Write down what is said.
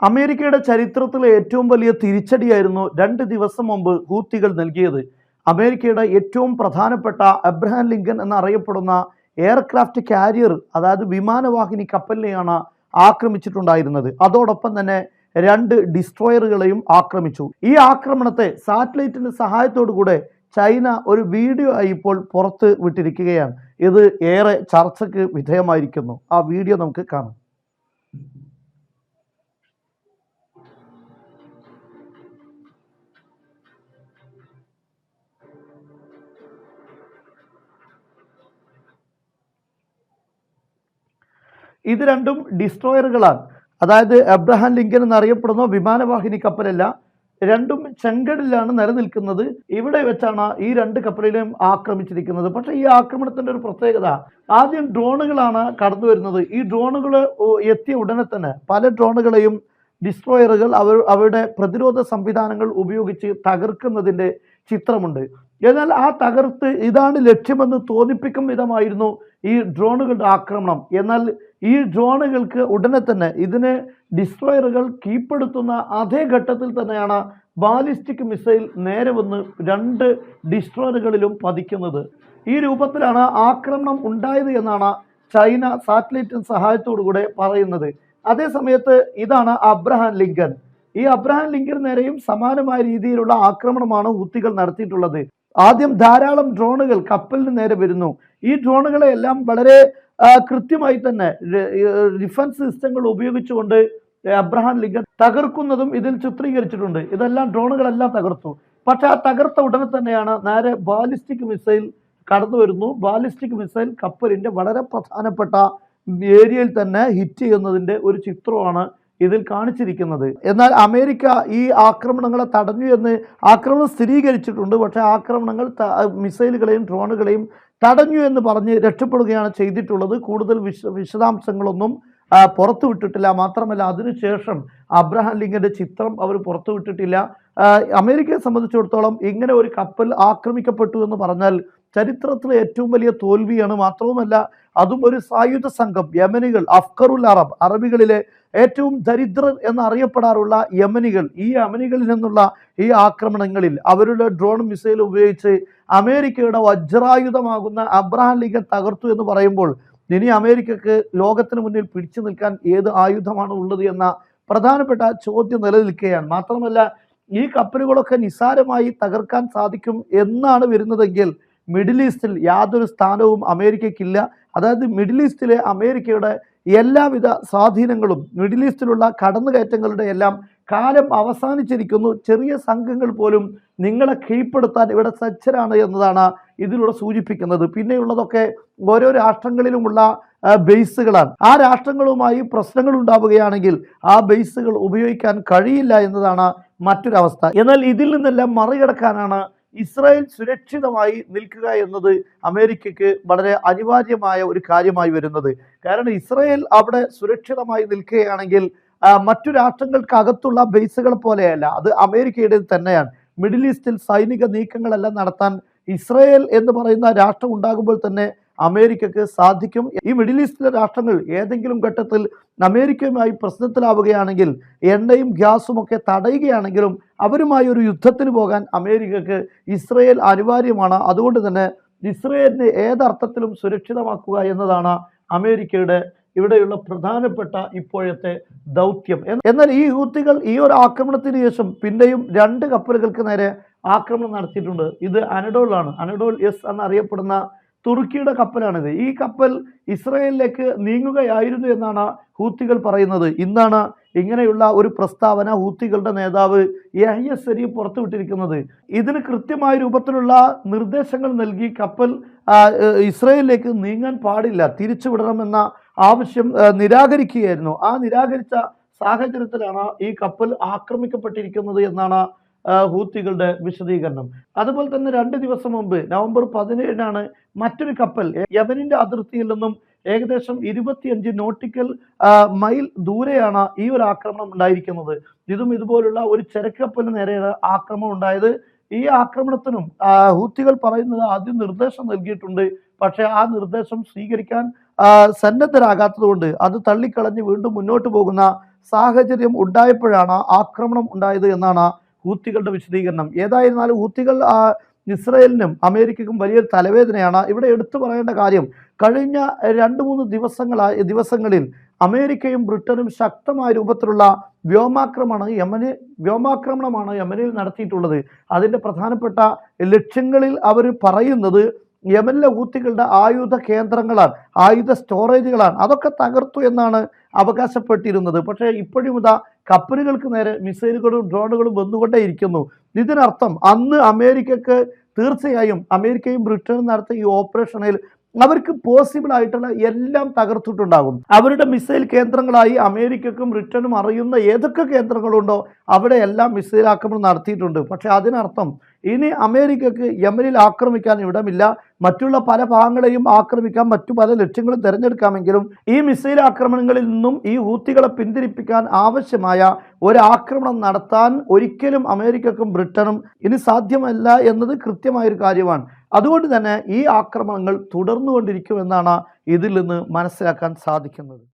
അമേരിക്കയുടെ ചരിത്രത്തിലെ ഏറ്റവും വലിയ തിരിച്ചടിയായിരുന്നു രണ്ട് ദിവസം മുമ്പ് ഹൂത്തികൾ നൽകിയത്. അമേരിക്കയുടെ ഏറ്റവും പ്രധാനപ്പെട്ട അബ്രഹാം ലിങ്കൻ എന്നറിയപ്പെടുന്ന എയർക്രാഫ്റ്റ് കാരിയർ അതായത് വിമാനവാഹിനി കപ്പലിനെയാണ് ആക്രമിച്ചിട്ടുണ്ടായിരുന്നത്. അതോടൊപ്പം തന്നെ രണ്ട് ഡിസ്ട്രോയറുകളെയും ആക്രമിച്ചു. ഈ ആക്രമണത്തെ സാറ്റലൈറ്റിന്റെ സഹായത്തോടു കൂടെ ചൈന ഒരു വീഡിയോ ആയി ഇപ്പോൾ പുറത്ത് വിട്ടിരിക്കുകയാണ്. ഇത് ഏറെ ചർച്ചയ്ക്ക് വിധേയമായിരിക്കുന്നു. ആ വീഡിയോ നമുക്ക് കാണാം. ഇത് രണ്ടും ഡിസ്ട്രോയറുകളാണ്. അതായത് അബ്രഹാം ലിങ്കൻ എന്നറിയപ്പെടുന്ന വിമാനവാഹിനി കപ്പലല്ല രണ്ടും ചെങ്കടലിലാണ് നിലനിൽക്കുന്നത്. ഇവിടെ വെച്ചാണ് ഈ രണ്ട് കപ്പലിനെയും ആക്രമിച്ചിരിക്കുന്നത്. പക്ഷേ ഈ ആക്രമണത്തിന്റെ ഒരു പ്രത്യേകത ആദ്യം ഡ്രോണുകളാണ് കടന്നു വരുന്നത്. ഈ ഡ്രോണുകൾ എത്തിയ ഉടനെ തന്നെ പല ഡ്രോണുകളെയും ഡിസ്ട്രോയറുകൾ അവർ അവരുടെ പ്രതിരോധ സംവിധാനങ്ങൾ ഉപയോഗിച്ച് തകർക്കുന്നതിന്റെ ചിത്രമുണ്ട്. എന്നാൽ ആ തകർത്ത് ഇതാണ് ലക്ഷ്യമെന്ന് തോന്നിപ്പിക്കും വിധമായിരുന്നു ഈ ഡ്രോണുകളുടെ ആക്രമണം. എന്നാൽ ഈ ഡ്രോണുകൾക്ക് ഉടനെ തന്നെ ഇതിന് ഡിസ്ട്രോയറുകൾ കീഴ്പ്പെടുത്തുന്ന അതേ ഘട്ടത്തിൽ തന്നെയാണ് ബാലിസ്റ്റിക് മിസൈൽ നേരെ വന്ന് രണ്ട് ഡിസ്ട്രോയറുകളിലും പതിക്കുന്നത്. ഈ രൂപത്തിലാണ് ആക്രമണം ഉണ്ടായത് എന്നാണ് ചൈന സാറ്റലൈറ്റ് സഹായത്തോടുകൂടെ പറയുന്നത്. അതേ സമയത്ത് ഇതാണ് അബ്രഹാം ലിങ്കൻ. ഈ അബ്രഹാം ലിങ്കൻ നേരെയും സമാനമായ രീതിയിലുള്ള ആക്രമണമാണ് ഊത്തികൾ നടത്തിയിട്ടുള്ളത്. ആദ്യം ധാരാളം ഡ്രോണുകൾ കപ്പലിന് നേരെ വരുന്നു. ഈ ഡ്രോണുകളെ എല്ലാം വളരെ കൃത്യമായി തന്നെ ഡിഫൻസ് സിസ്റ്റങ്ങൾ ഉപയോഗിച്ചുകൊണ്ട് അബ്രഹാം ലിങ്കൻ തകർക്കുന്നതും ഇതിൽ ചിത്രീകരിച്ചിട്ടുണ്ട്. ഇതെല്ലാം ഡ്രോണുകളെല്ലാം തകർത്തു. പക്ഷെ ആ തകർത്ത ഉടനെ തന്നെയാണ് നേരെ ബാലിസ്റ്റിക് മിസൈൽ കടന്നു വരുന്നു. ബാലിസ്റ്റിക് മിസൈൽ കപ്പലിന്റെ വളരെ പ്രധാനപ്പെട്ട ഏരിയയിൽ തന്നെ ഹിറ്റ് ചെയ്യുന്നതിന്റെ ഒരു ചിത്രമാണ് ഇതിൽ കാണിച്ചിരിക്കുന്നത്. എന്നാൽ അമേരിക്ക ഈ ആക്രമണങ്ങളെ തടഞ്ഞു എന്ന് ആക്രമണം സ്ഥിരീകരിച്ചിട്ടുണ്ട്. പക്ഷേ ആക്രമണങ്ങൾ മിസൈലുകളെയും ഡ്രോണുകളെയും തടഞ്ഞു എന്ന് പറഞ്ഞ് രക്ഷപ്പെടുകയാണ് ചെയ്തിട്ടുള്ളത്. കൂടുതൽ വിശ വിശദാംശങ്ങളൊന്നും പുറത്തുവിട്ടിട്ടില്ല പുറത്തു വിട്ടിട്ടില്ല. മാത്രമല്ല അതിനുശേഷം അബ്രഹാം ലിംഗന്റെ ചിത്രം അവർ പുറത്തുവിട്ടിട്ടില്ല അമേരിക്കയെ സംബന്ധിച്ചിടത്തോളം ഇങ്ങനെ ഒരു കപ്പൽ ആക്രമിക്കപ്പെട്ടു എന്ന് പറഞ്ഞാൽ ചരിത്രത്തിലെ ഏറ്റവും വലിയ തോൽവിയാണ് മാത്രവുമല്ല അതും ഒരു സായുധ സംഘം യമനികൾ അഫ്കറുൽ അറബ് അറബികളിലെ ഏറ്റവും ദരിദ്രർ എന്നറിയപ്പെടാറുള്ള യമനികൾ. ഈ യമനികളിൽ നിന്നുള്ള ഈ ആക്രമണങ്ങളിൽ അവരുടെ ഡ്രോൺ മിസൈൽ ഉപയോഗിച്ച് അമേരിക്കയുടെ വജ്രായുധമാകുന്ന അബ്രഹാം ലീഗൻ തകർത്തു എന്ന് പറയുമ്പോൾ ഇനി അമേരിക്കക്ക് ലോകത്തിന് മുന്നിൽ പിടിച്ചു നിൽക്കാൻ ഏത് ആയുധമാണ് ഉള്ളത് എന്ന പ്രധാനപ്പെട്ട ചോദ്യം നിലനിൽക്കുകയാണ്. മാത്രമല്ല ഈ കപ്പലുകളൊക്കെ നിസ്സാരമായി തകർക്കാൻ സാധിക്കും എന്നാണ് വരുന്നതെങ്കിൽ മിഡിൽ ഈസ്റ്റിൽ യാതൊരു സ്ഥാനവും അമേരിക്കയ്ക്കില്ല. അതായത് മിഡിൽ ഈസ്റ്റിലെ അമേരിക്കയുടെ എല്ലാവിധ സ്വാധീനങ്ങളും മിഡിൽ ഈസ്റ്റിലുള്ള കടന്നുകയറ്റങ്ങളുടെ എല്ലാം കാലം അവസാനിച്ചിരിക്കുന്നു. ചെറിയ സംഘങ്ങൾ പോലും നിങ്ങളെ കീഴ്പ്പെടുത്താൻ ഇവിടെ സജ്ജരാണ് എന്നതാണ് ഇതിലൂടെ സൂചിപ്പിക്കുന്നത്. പിന്നെയുള്ളതൊക്കെ ഓരോ രാഷ്ട്രങ്ങളിലുമുള്ള ബേസുകളാണ്. ആ രാഷ്ട്രങ്ങളുമായി പ്രശ്നങ്ങൾ ഉണ്ടാവുകയാണെങ്കിൽ ആ ബേസുകൾ ഉപയോഗിക്കാൻ കഴിയില്ല എന്നതാണ് മറ്റൊരവസ്ഥ. എന്നാൽ ഇതിൽ നിന്നെല്ലാം മറികടക്കാനാണ് ഇസ്രായേൽ സുരക്ഷിതമായി നിൽക്കുക എന്നത് അമേരിക്കയ്ക്ക് വളരെ അനിവാര്യമായ ഒരു കാര്യമായി വരുന്നത്. കാരണം ഇസ്രായേൽ അവിടെ സുരക്ഷിതമായി നിൽക്കുകയാണെങ്കിൽ മറ്റു രാഷ്ട്രങ്ങൾക്ക് അകത്തുള്ള ബേസുകൾ പോലെയല്ല. അത് അമേരിക്കയുടെ തന്നെയാണ്. മിഡിൽ ഈസ്റ്റിൽ സൈനിക നീക്കങ്ങളെല്ലാം നടത്താൻ ഇസ്രായേൽ എന്ന് പറയുന്ന രാഷ്ട്രം ഉണ്ടാകുമ്പോൾ തന്നെ അമേരിക്കക്ക് സാധിക്കും. ഈ മിഡിൽ ഈസ്റ്റിലെ രാഷ്ട്രങ്ങൾ ഏതെങ്കിലും ഘട്ടത്തിൽ അമേരിക്കയുമായി പ്രശ്നത്തിലാവുകയാണെങ്കിൽ എണ്ണയും ഗ്യാസും ഒക്കെ തടയുകയാണെങ്കിലും അവരുമായി ഒരു യുദ്ധത്തിന് പോകാൻ അമേരിക്കക്ക് ഇസ്രയേൽ അനിവാര്യമാണ്. അതുകൊണ്ട് തന്നെ ഇസ്രയേലിനെ ഏതർത്ഥത്തിലും സുരക്ഷിതമാക്കുക എന്നതാണ് അമേരിക്കയുടെ ഇവിടെയുള്ള പ്രധാനപ്പെട്ട ഇപ്പോഴത്തെ ദൗത്യം. എന്നാൽ ഈ ഹൂത്തികൾ ഈ ഒരു ആക്രമണത്തിന് ശേഷം പിന്നെയും രണ്ട് കപ്പലുകൾക്ക് നേരെ ആക്രമണം നടത്തിയിട്ടുണ്ട്. ഇത് അനഡോളാണ്. അനഡോൾ എസ് എന്നറിയപ്പെടുന്ന തുർക്കിയുടെ കപ്പലാണിത്. ഈ കപ്പൽ ഇസ്രയേലിലേക്ക് നീങ്ങുകയായിരുന്നു എന്നാണ് ഹൂത്തികൾ പറയുന്നത്. ഇന്നാണ് ഇങ്ങനെയുള്ള ഒരു പ്രസ്താവന ഹൂത്തികളുടെ നേതാവ് യഹ്യ സരി പുറത്തുവിട്ടിരിക്കുന്നത്. ഇതിന് കൃത്യമായ രൂപത്തിലുള്ള നിർദ്ദേശങ്ങൾ നൽകി കപ്പൽ ഇസ്രയേലിലേക്ക് നീങ്ങാൻ പാടില്ല തിരിച്ചുവിടണമെന്ന ആവശ്യം നിരാകരിക്കുകയായിരുന്നു. ആ നിരാകരിച്ച സാഹചര്യത്തിലാണ് ഈ കപ്പൽ ആക്രമിക്കപ്പെട്ടിരിക്കുന്നത് എന്നാണ് ഹൂത്തികളുടെ വിശദീകരണം. അതുപോലെ തന്നെ രണ്ട് ദിവസം മുമ്പ് നവംബർ പതിനേഴിനാണ് മറ്റൊരു കപ്പൽ യമനിന്റെ അതിർത്തിയിൽ നിന്നും ഏകദേശം ഇരുപത്തിയഞ്ച് നോട്ടിക്കൽ മൈൽ ദൂരെയാണ് ഈ ഒരു ആക്രമണം ഉണ്ടായിരിക്കുന്നത്. ഇതും ഇതുപോലുള്ള ഒരു ചരക്കപ്പലിന് നേരെയാണ് ആക്രമണം ഉണ്ടായത്. ഈ ആക്രമണത്തിനും ഹൂത്തികൾ പറയുന്നത് ആദ്യം നിർദ്ദേശം നൽകിയിട്ടുണ്ട്. പക്ഷേ ആ നിർദ്ദേശം സ്വീകരിക്കാൻ സന്നദ്ധരാകാത്തതുകൊണ്ട് അത് തള്ളിക്കളഞ്ഞ് വീണ്ടും മുന്നോട്ട് പോകുന്ന സാഹചര്യം ഉണ്ടായപ്പോഴാണ് ആക്രമണം ഉണ്ടായത് എന്നാണ് ഹൂത്തികളുടെ വിശദീകരണം. ഏതായിരുന്നാലും ഊത്തികൾ ഇസ്രയേലിനും അമേരിക്കയ്ക്കും വലിയൊരു തലവേദനയാണ്. ഇവിടെ എടുത്തു പറയേണ്ട കാര്യം കഴിഞ്ഞ രണ്ട് മൂന്ന് ദിവസങ്ങളായി ദിവസങ്ങളിൽ അമേരിക്കയും ബ്രിട്ടനും ശക്തമായ രൂപത്തിലുള്ള വ്യോമാക്രമണമാണ് യമന് വ്യോമാക്രമണമാണ് യമനിൽ നടത്തിയിട്ടുള്ളത്. അതിന്റെ പ്രധാനപ്പെട്ട ലക്ഷ്യങ്ങളിൽ അവർ പറയുന്നത് യമനിലെ ഊത്തികളുടെ ആയുധ കേന്ദ്രങ്ങളാണ് ആയുധ സ്റ്റോറേജുകളാണ് അതൊക്കെ തകർത്തു എന്നാണ് അവകാശപ്പെട്ടിരുന്നത്. പക്ഷേ ഇപ്പോഴും ഇതാ കപ്പലുകൾക്ക് നേരെ മിസൈലുകളും ഡ്രോണുകളും വന്നുകൊണ്ടേയിരിക്കുന്നു ഇതിനർത്ഥം അന്ന് അമേരിക്കക്ക് തീർച്ചയായും അമേരിക്കയും ബ്രിട്ടനും നടത്തിയ ഈ ഓപ്പറേഷനിൽ അവർക്ക് പോസിബിൾ ആയിട്ടുള്ള എല്ലാം തകർത്തിട്ടുണ്ടാകും. അവരുടെ മിസൈൽ കേന്ദ്രങ്ങളായി അമേരിക്കക്കും ബ്രിട്ടനും അറിയുന്ന ഏതൊക്കെ കേന്ദ്രങ്ങളുണ്ടോ അവിടെ എല്ലാം മിസൈൽ ആക്രമണം നടത്തിയിട്ടുണ്ട്. പക്ഷേ അതിനർത്ഥം ഇനി അമേരിക്കക്ക് യമനിൽ ആക്രമിക്കാൻ ഇടമില്ല. മറ്റുള്ള പല ഭാഗങ്ങളെയും ആക്രമിക്കാം മറ്റു പല ലക്ഷ്യങ്ങളും തിരഞ്ഞെടുക്കാമെങ്കിലും ഈ മിസൈൽ ആക്രമണങ്ങളിൽ നിന്നും ഈ ഹൂത്തികളെ പിന്തിരിപ്പിക്കാൻ ആവശ്യമായ ഒരു ആക്രമണം നടത്താൻ ഒരിക്കലും അമേരിക്കക്കും ബ്രിട്ടനും ഇനി സാധ്യമല്ല എന്നത് കൃത്യമായൊരു കാര്യമാണ്. അതുകൊണ്ട് തന്നെ ഈ ആക്രമണങ്ങൾ തുടർന്നുകൊണ്ടിരിക്കുമെന്നാണ് ഇതിൽ നിന്ന് മനസ്സിലാക്കാൻ സാധിക്കുന്നത്.